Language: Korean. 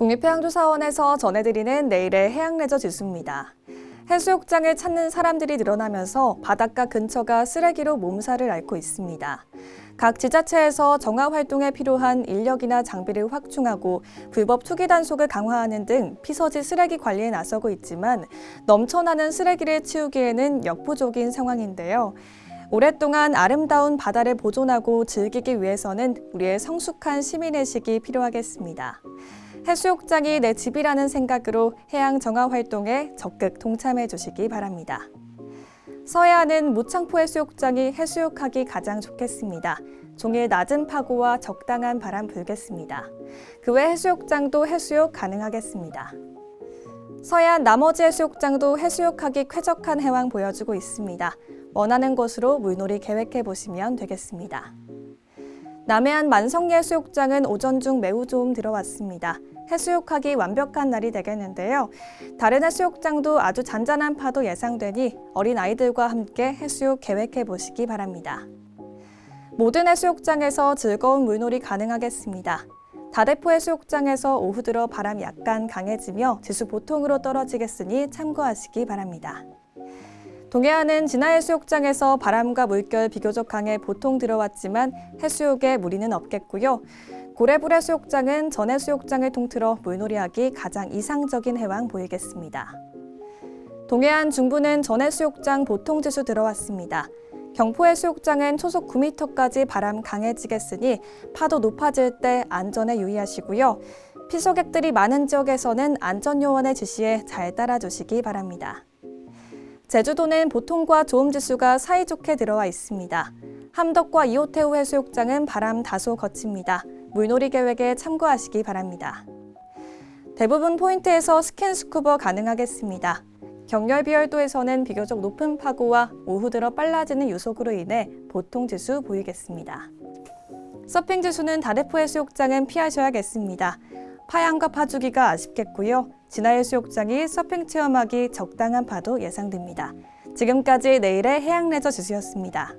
국립해양조사원에서 전해드리는 내일의 해양레저 지수입니다. 해수욕장을 찾는 사람들이 늘어나면서 바닷가 근처가 쓰레기로 몸살을 앓고 있습니다. 각 지자체에서 정화 활동에 필요한 인력이나 장비를 확충하고 불법 투기 단속을 강화하는 등 피서지 쓰레기 관리에 나서고 있지만 넘쳐나는 쓰레기를 치우기에는 역부족인 상황인데요. 오랫동안 아름다운 바다를 보존하고 즐기기 위해서는 우리의 성숙한 시민의식이 필요하겠습니다. 해수욕장이 내 집이라는 생각으로 해양 정화 활동에 적극 동참해 주시기 바랍니다. 서해안은 무창포 해수욕장이 해수욕하기 가장 좋겠습니다. 종일 낮은 파고와 적당한 바람 불겠습니다. 그 외 해수욕장도 해수욕 가능하겠습니다. 서해안 나머지 해수욕장도 해수욕하기 쾌적한 해왕 보여주고 있습니다. 원하는 곳으로 물놀이 계획해 보시면 되겠습니다. 남해안 만성리 해수욕장은 오전 중 매우 좋음 들어왔습니다. 해수욕하기 완벽한 날이 되겠는데요. 다른 해수욕장도 아주 잔잔한 파도 예상되니 어린 아이들과 함께 해수욕 계획해 보시기 바랍니다. 모든 해수욕장에서 즐거운 물놀이 가능하겠습니다. 다대포 해수욕장에서 오후 들어 바람이 약간 강해지며 지수 보통으로 떨어지겠으니 참고하시기 바랍니다. 동해안은 진화 해수욕장에서 바람과 물결 비교적 강해 보통 들어왔지만 해수욕에 무리는 없겠고요. 고래불 해수욕장은 전 해수욕장을 통틀어 물놀이하기 가장 이상적인 해왕 보이겠습니다. 동해안 중부는 전 해수욕장 보통 지수 들어왔습니다. 경포 해수욕장은 초속 9m까지 바람 강해지겠으니 파도 높아질 때 안전에 유의하시고요. 피서객들이 많은 지역에서는 안전요원의 지시에 잘 따라주시기 바랍니다. 제주도는 보통과 좋음 지수가 사이좋게 들어와 있습니다. 함덕과 이호태우 해수욕장은 바람 다소 거칩니다. 물놀이 계획에 참고하시기 바랍니다. 대부분 포인트에서 스캔 스쿠버 가능하겠습니다. 경렬 비열도에서는 비교적 높은 파고와 오후 들어 빨라지는 유속으로 인해 보통 지수 보이겠습니다. 서핑 지수는 다대포 해수욕장은 피하셔야겠습니다. 파양과 파주기가 아쉽겠고요. 진화해수욕장이 서핑 체험하기 적당한 파도 예상됩니다. 지금까지 내일의 해양레저 지수였습니다.